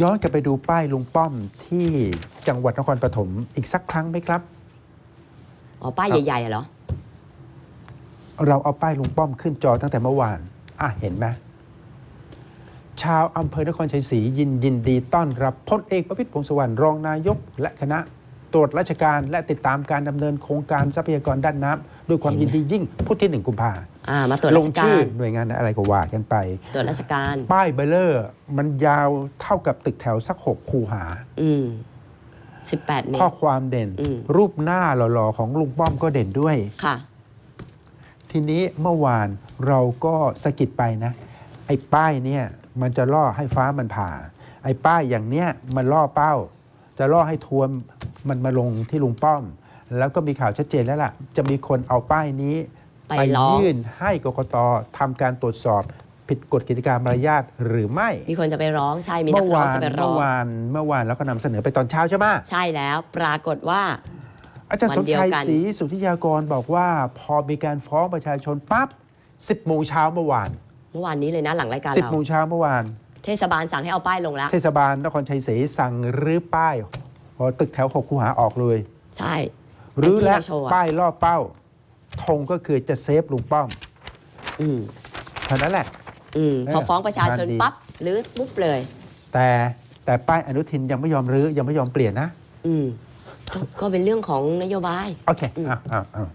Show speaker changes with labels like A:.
A: ย้อนกลับไปดูป้ายลุงป้อมที่จังหวัดนครปฐมอีกสักครั้งไหมครับ
B: อ๋อ ป้ายใหญ่ๆอะเหรอ
A: เราเอาป้ายลุงป้อมขึ้นจอตั้งแต่เมื่อวาน อะ เห็นไหมชาวอำเภอนครชัยศรียินยินดีต้อนรับพลเอกประวิตรวงษ์สุวรรณรองนายกและคณะ ตรวจราชการและติดตามการดำเนินโครงการทรัพยากรด้านน้ำด้วยความ
B: เห็
A: ยิ
B: น
A: น
B: ไหม
A: ดียิ่งพุธที่หนึ่งกุมภา
B: อ่ามาตรวจ
A: ล
B: รางชกา
A: ชื่อ
B: ร
A: หน่วยงานอะไรก็ว่ากันไป
B: ตรวจราชการ
A: ป้ายเบลเลอร์ มันยาวเท่ากับตึกแถวสักหกคูหา
B: อืมสิบแปดเม
A: ข้อ
B: ตร
A: ความเด่น
B: อืม
A: รูปหน้าหล่อๆ ของลุงป้อมก็เด่นด้วย
B: ค่ะ
A: ทีนี้เมื่อวานเราก็สะกิดไปนะ ไอ้ป้ายเนี่ยมันจะล่อให้ฟ้ามันผ่า ไอ้ป้ายอย่างเนี้ยมันล่อเป้า จะล่อให้ทวม มันมาลงที่ลุงป้อม แล้วก็มีข่าวชัดเจนแล้วล่ะ จะมีคนเอาป้ายนี้
B: ไปร้อง
A: ยื่นให้กกตทำการตรวจสอบผิดกฎกิจการมารยาทหรือไม่
B: มีคนจะไปร้องใช่มีนั
A: เมื่
B: ก
A: อ
B: ร้อง
A: วาน
B: จะไปร้
A: เมื่
B: อ
A: องวานเมื่อวานเราก็นำเสนอไปตอนเช้าใช่ไหม
B: ใช่แล้วปรากฏว่า
A: อาจารย์
B: วั
A: ส
B: น
A: ม
B: เดียว
A: ชัย
B: กัน
A: ศรีสุทธิยากรบอกว่า พอมีการฟ้องประชาชนปั๊บ10โมงเช้าเมื่อวาน
B: เมื่อวานนี้เลยนะหลังรายการ
A: 10
B: เรา
A: โมงเช้าเมื่อวาน
B: เทศบาลสั่งให้เอาป้ายลงแล้ว
A: เทศบาลนครชัยศรีสั่งรื้อป้ายพ อตึกแถว6คูหาออกเลย
B: ใช่
A: รื้อและ
B: ไอ้ที่เราโชว์อะ
A: ป้ายล่อเป้าธงก็คือจะเซฟลุงป้อม
B: อืม
A: เท่านั้นแหละ
B: อืม
A: เออ
B: พอฟ้องประชาชน
A: งานดี
B: ปั๊บหรือปุ๊บเลย
A: แต่แต่ป้ายอนุทินยังไม่ยอมรื้อยังไม่ยอมเปลี่ยนนะ
B: อืมก็ก็เป็นเรื่องของนโยบาย
A: โอเคอะอะอะ